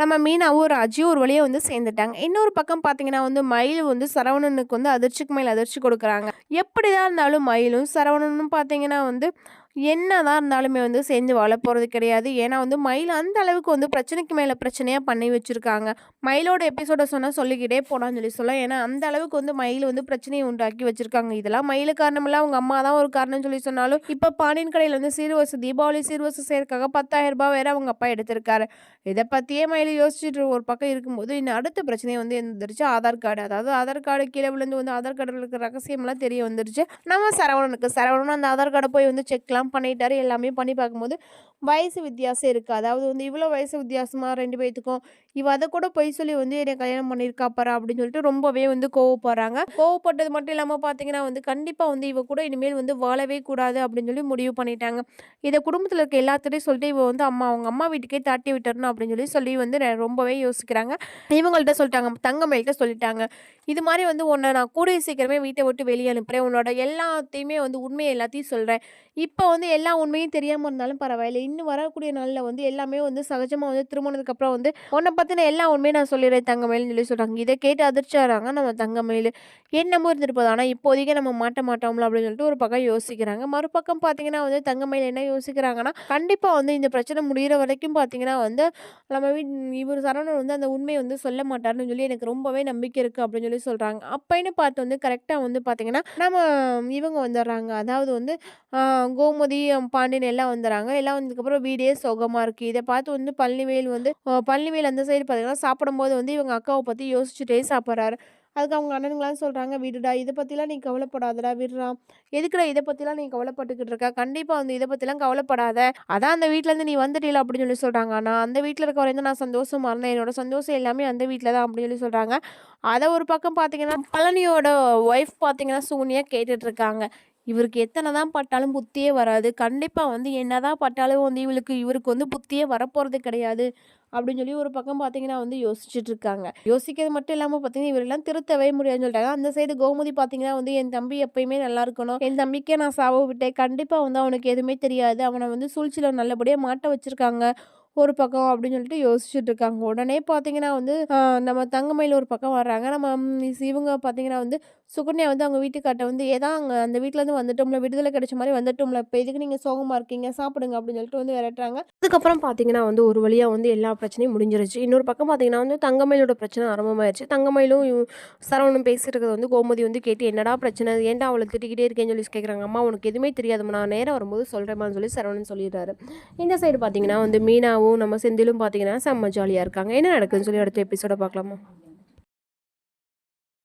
நம்ம மீனாவும் ராஜியும் ஒரு வழியாக வந்து சேர்ந்துட்டாங்க. இன்னொரு பக்கம் பார்த்தீங்கன்னா வந்து மயில் வந்து சரவணனுக்கு வந்து அதிர்ச்சிக்கு மேல் அதிர்ச்சி கொடுக்குறாங்க. எப்படி தான் இருந்தாலும் மயிலும் சரவணனும் பார்த்தீங்கன்னா வந்து என்னதான் இருந்தாலுமே வந்து சேர்ந்து வாழ போகிறது கிடையாது. ஏன்னா வந்து மயில் அந்த அளவுக்கு வந்து பிரச்சனைக்கு மேலே பிரச்சனையாக பண்ணி வச்சுருக்காங்க. மயிலோட எபிசோட சொன்னால் சொல்லிக்கிட்டே போனான்னு சொல்லி சொல்லலாம். ஏன்னா அந்த அளவுக்கு வந்து மயில் வந்து பிரச்சனையை உண்டாக்கி வச்சுருக்காங்க. இதெல்லாம் மயில் காரணமெல்லாம் அவங்க அம்மா தான் ஒரு காரணம் சொல்லி சொன்னாலும் இப்போ பாண்டியன் கடையில் வந்து சீர்வசு தீபாவளி சீர்வசு சேர்க்காக பத்தாயிரம் ரூபாய் வேற அவங்க அப்பா எடுத்திருக்காரு. இதை பற்றியே மயில் யோசிச்சுட்டு ஒரு பக்கம் இருக்கும்போது இன்னும் அடுத்த பிரச்சனையை வந்து எழுந்திருச்சு ஆதார் கார்டு. அதாவது ஆதார் கார்டு கீழே விழுந்து வந்து ஆதார் கார்டில் இருக்கிற ரகசியம்லாம் தெரிய வந்துருச்சு. நம்ம சரவணனுக்கு சரவணன் அந்த ஆதார் கார்டை போய் வந்து செக்லாம் பண்ணிட்டாரு. எல்லாமே பண்ணி பார்க்கும்போது வயசு வித்தியாசம் இருக்குது அதாவது வந்து இவ்வளோ வயசு வித்தியாசமாக ரெண்டு பேர்த்துக்கும் இவ அதை கூட பொய் சொல்லி வந்து என்னை கல்யாணம் பண்ணியிருக்கா பாரு அப்படின்னு சொல்லிட்டு ரொம்பவே வந்து கோவப்படுறாங்க. கோவப்பட்டது மட்டும் இல்லாமல் பார்த்தீங்கன்னா வந்து கண்டிப்பாக வந்து இவ கூட இனிமேல் வந்து வாழவே கூடாது அப்படின்னு சொல்லி முடிவு பண்ணிட்டாங்க. இதை குடும்பத்தில் இருக்க எல்லாத்துட்டையும் சொல்லிட்டு இவ வந்து அம்மா அவங்க அம்மா வீட்டுக்கே தாட்டி விட்டுறணும் அப்படின்னு சொல்லி சொல்லி வந்து ரொம்பவே யோசிக்கிறாங்க. இவங்கள்ட்ட சொல்லிட்டாங்க தங்கமயில்கிட்ட சொல்லிட்டாங்க. இது மாதிரி வந்து உன்னை நான் கூடிய சீக்கிரமே வீட்டை விட்டு வெளியே அனுப்புகிறேன் உன்னோட எல்லாத்தையுமே வந்து உண்மையை எல்லாத்தையும் சொல்கிறேன் இப்போ வந்து எல்லா உண்மையும் தெரியாமல் இருந்தாலும் பரவாயில்ல. இன்னும் வரக்கூடிய நாளில் வந்து எல்லாமே வந்து சகஜமாக வந்து திருமணத்துக்கு அப்புறம் வந்து உன்னை பற்றின எல்லா உண்மையும் நான் சொல்லிடுறேன் தங்கமயில்னு சொல்லி சொல்கிறாங்க இதை கேட்டு அதிர்ச்சியாகிறாங்க நம்ம தங்கமயில் என்னமோ இருந்துட்டு ஆனால் இப்போதைக்கு நம்ம மாட்ட மாட்டோம்ல அப்படின்னு சொல்லிட்டு ஒரு பக்கம் யோசிக்கிறாங்க. மறுபக்கம் பார்த்தீங்கன்னா வந்து தங்கமயில் என்ன யோசிக்கிறாங்கன்னா கண்டிப்பாக வந்து இந்த பிரச்சனை முடிகிற வரைக்கும் பார்த்தீங்கன்னா வந்து நம்ம வீட் இவர் சரவணன் வந்து அந்த உண்மையை வந்து சொல்ல மாட்டார்னு சொல்லி எனக்கு ரொம்பவே நம்பிக்கை இருக்குது அப்படின்னு சொல்லி சொல்கிறாங்க அப்போன்னு பார்த்து வந்து கரெக்டாக வந்து பார்த்தீங்கன்னா நம்ம இவங்க வந்துடுறாங்க. அதாவது வந்து கோமதி பாண்டியன் எல்லாம் வந்துடுறாங்க. எல்லாம் வந்து அதுக்கப்புறம் வீடே சோகமாக இருக்குது இதை பார்த்து வந்து பழனிவேல் வந்து பழனிவேல் அந்த சைடு பார்த்தீங்கன்னா சாப்பிடும்போது வந்து இவங்க அக்காவை பற்றி யோசிச்சுட்டே சாப்பிட்றாரு. அதுக்கு அவங்க அண்ணனுங்களாம் சொல்கிறாங்க விடுடா இதை பற்றிலாம் நீ கவலைப்படாதடா விடுறா. எதுக்குடா இதை பற்றிலாம் நீ கவலைப்பட்டுக்கிட்டு இருக்க? கண்டிப்பாக வந்து இதை பற்றிலாம் கவலைப்படாத. அதான் அந்த வீட்டிலேருந்து நீ வந்துட்டீல அப்படின்னு சொல்லி சொல்கிறாங்க ஆனால் அந்த வீட்டில் இருக்க வரைக்கும் நான் சந்தோஷமா இருந்தேன். என்னோட சந்தோஷம் எல்லாமே அந்த வீட்டில் தான் அப்படின்னு சொல்லி சொல்கிறாங்க அதை ஒரு பக்கம் பார்த்தீங்கன்னா பழனியோட ஒய்ஃப் பார்த்தீங்கன்னா சூனியாக கேட்டுட்ருக்காங்க இவருக்கு எத்தனை தான் பட்டாலும் புத்தியே வராது. கண்டிப்பாக வந்து என்னதான் பட்டாலும் வந்து இவளுக்கு இவருக்கு வந்து புத்தியே வரப்போகிறது கிடையாது அப்படின்னு சொல்லி ஒரு பக்கம் பார்த்தீங்கன்னா வந்து யோசிச்சுட்டு இருக்காங்க. யோசிக்கிறது மட்டும் இல்லாமல் பார்த்தீங்கன்னா இவரெல்லாம் திருத்தவே முடியாதுன்னு சொல்லிட்டாங்க. அந்த சைடு கோமதி பார்த்தீங்கன்னா வந்து என் தம்பி எப்பயுமே நல்லா இருக்கணும். என் தம்பிக்கே நான் சாவ விட்டேன். கண்டிப்பாக வந்து அவனுக்கு எதுவுமே தெரியாது. அவனை வந்து சூழ்ச்சியில் நல்லபடியாக மாட்ட வச்சுருக்காங்க ஒரு பக்கம் அப்படின்னு சொல்லிட்டு யோசிச்சுட்டு இருக்காங்க. உடனே பார்த்தீங்கன்னா வந்து நம்ம தங்கமயில் ஒரு பக்கம் வர்றாங்க. நம்ம இவங்க பார்த்தீங்கன்னா வந்து சுகன்யா வந்து அவங்க வீட்டுக்காட்ட வந்து ஏதா அங்கே அந்த வீட்டிலேருந்து வந்துட்டோம்ல விடுதலை கிடைச்ச மாதிரி வந்துட்டோம்ல இப்போ எதுக்கு நீங்கள் சோகமாக இருக்கீங்க? சாப்பிடுங்க அப்படின்னு சொல்லிட்டு வந்து விரட்டுறாங்க. அதுக்கப்புறம் பார்த்தீங்கன்னா வந்து ஒரு வழியாக வந்து எல்லா பிரச்சனையும் முடிஞ்சிருச்சு. இன்னொரு பக்கம் பார்த்தீங்கன்னா வந்து தங்கமயிலோட பிரச்சனை ஆரம்பமாயிருச்சு. தங்கமயிலும் இவ- பேசிட்டு இருக்கிறத வந்து கோமதி வந்து கேட்டு என்னடா பிரச்சனை? ஏன்டா அவளை திட்டிக்கிட்டே இருக்கேன்னு சொல்லி கேட்குறாங்க அம்மா உனக்கு எதுவுமே தெரியாதும்மா. நான் நேரம் வரும்போது சொல்கிறேம்மான்னு சொல்லி சரவணன் சொல்லிடுறாரு. இந்த சைடு பார்த்தீங்கன்னா வந்து மீனாவும் நம்ம செந்திலும் பார்த்தீங்கன்னா செம்ம ஜாலியாக இருக்காங்க. என்ன நடக்குதுன்னு சொல்லி அடுத்த எபிசோட பார்க்கலாமா